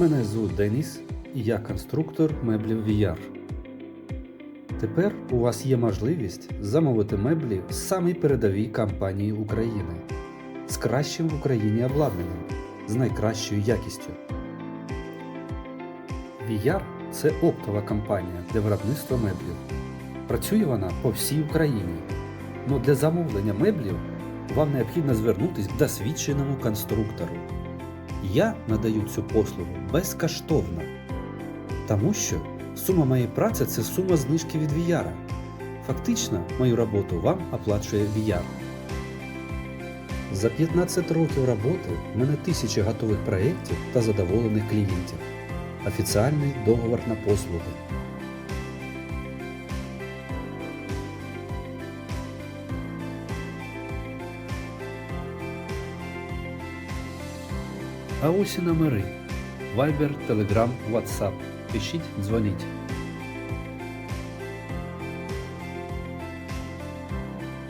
Мене звуть Деніс і я конструктор меблів VR. Тепер у вас є можливість замовити меблі в самій передовій компанії України з кращим в Україні обладнанням, з найкращою якістю. VR – це оптова компанія для виробництва меблів. Працює вона по всій Україні. Но для замовлення меблів вам необхідно звернутися к досвідченому конструктору. Я надаю цю послугу безкоштовно, тому що сума моєї праці це сума знижки від VR. Фактично, мою роботу вам оплачує VR. За 15 років роботи в мене тисячі готових проєктів та задоволених клієнтів. Офіціальний договор на послуги. А ось і номери. Viber, Telegram, WhatsApp. Пишіть, дзвоніть.